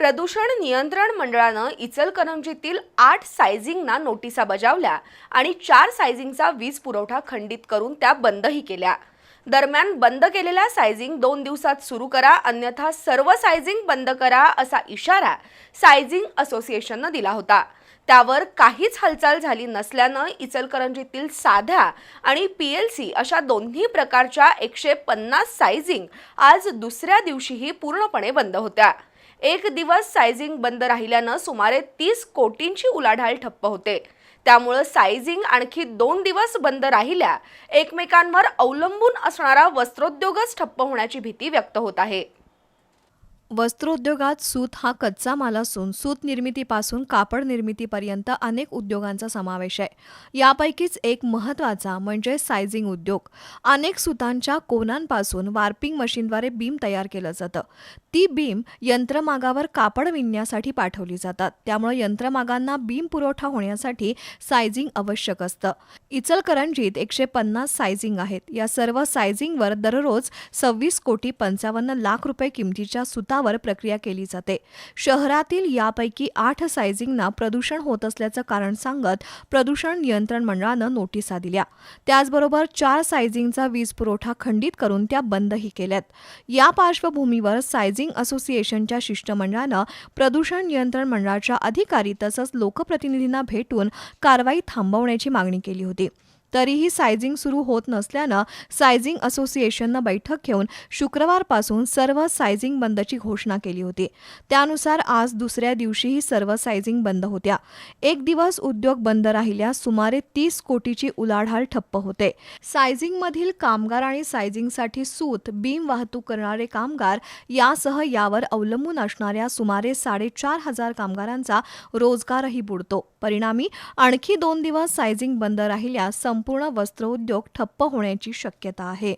प्रदूषण नियंत्रण मंडळानं इचलकरंजीतील आठ सायझिंगना नोटिसा बजावल्या आणि चार सायझिंगचा वीज पुरवठा खंडित करून त्या बंदही केल्या. दरम्यान बंद केलेल्या सायझिंग दोन दिवसात सुरू करा अन्यथा सर्व सायझिंग बंद करा असा इशारा सायझिंग असोसिएशननं दिला होता. त्यावर काहीच हालचाल झाली नसल्यानं इचलकरंजीतील साध्या आणि पी एल सी अशा दोन्ही प्रकारच्या एकशे पन्नास सायझिंग आज दुसऱ्या दिवशीही पूर्णपणे बंद होत्या. एक दिवस सायझिंग बंद राहिल्यानं सुमारे तीस कोटींची उलाढाल ठप्प होते. त्यामुळं सायझिंग आणखी दोन दिवस बंद राहिल्या एकमेकांवर अवलंबून असणारा वस्त्रोद्योगच ठप्प होण्याची भीती व्यक्त होत आहे. वस्त्रोद्योगात सूत हा कच्चा माल असून सूत निर्मितीपासून कापड निर्मितीपर्यंत अनेक उद्योगांचा समावेश आहे. यापैकीच एक महत्त्वाचा म्हणजे सायझिंग उद्योग. अनेक सुतांच्या कोनांपासून वार्पिंग मशीनद्वारे बीम तयार केलं जातं. ती बीम यंत्रमागावर कापड विणण्यासाठी पाठवली जातात. त्यामुळे यंत्रमागांना बीम पुरवठा होण्यासाठी सायझिंग आवश्यक असतं. इचलकरंजीत एकशे पन्नास सायझिंग आहेत. या सर्व सायझिंगवर दररोज सव्वीस कोटी पंचावन्न लाख रुपये किमतीच्या सुतावर प्रक्रिया केली जाते. शहरातील यापैकी आठ सायझिंगना प्रदूषण होत असल्याचं कारण सांगत प्रदूषण नियंत्रण मंडळानं नोटिसा दिल्या. त्याचबरोबर चार सायझिंगचा वीज पुरवठा खंडित करून त्या बंदही केल्यात. या पार्श्वभूमीवर सायझिंग असोसिएशनच्या शिष्टमंडळानं प्रदूषण नियंत्रण मंडळाच्या अधिकारी तसंच लोकप्रतिनिधींना भेटून कारवाई थांबवण्याची मागणी केली होती. तरीही सायझिंग सुरू होत नसल्यानं सायझिंग असोसिएशननं बैठक घेऊन शुक्रवारपासून सर्व सायझिंग बंदची घोषणा केली होती. त्यानुसार आज दुसऱ्या दिवशीही सर्व सायझिंग बंद होत्या. एक दिवस उद्योग बंद राहिल्यास सुमारे तीस कोटीची उलाढाल ठप्प होते. सायझिंगमधील कामगार आणि सायझिंगसाठी सूत बीम वाहतूक करणारे कामगार यासह यावर अवलंबून असणाऱ्या सुमारे साडेचार हजार कामगारांचा रोजगारही बुडतो. परिणामी आणखी दोन दिवस सायझिंग बंद राहिल्यास संपूर्ण वस्त्रोद्योग ठप्प होण्याची शक्यता आहे.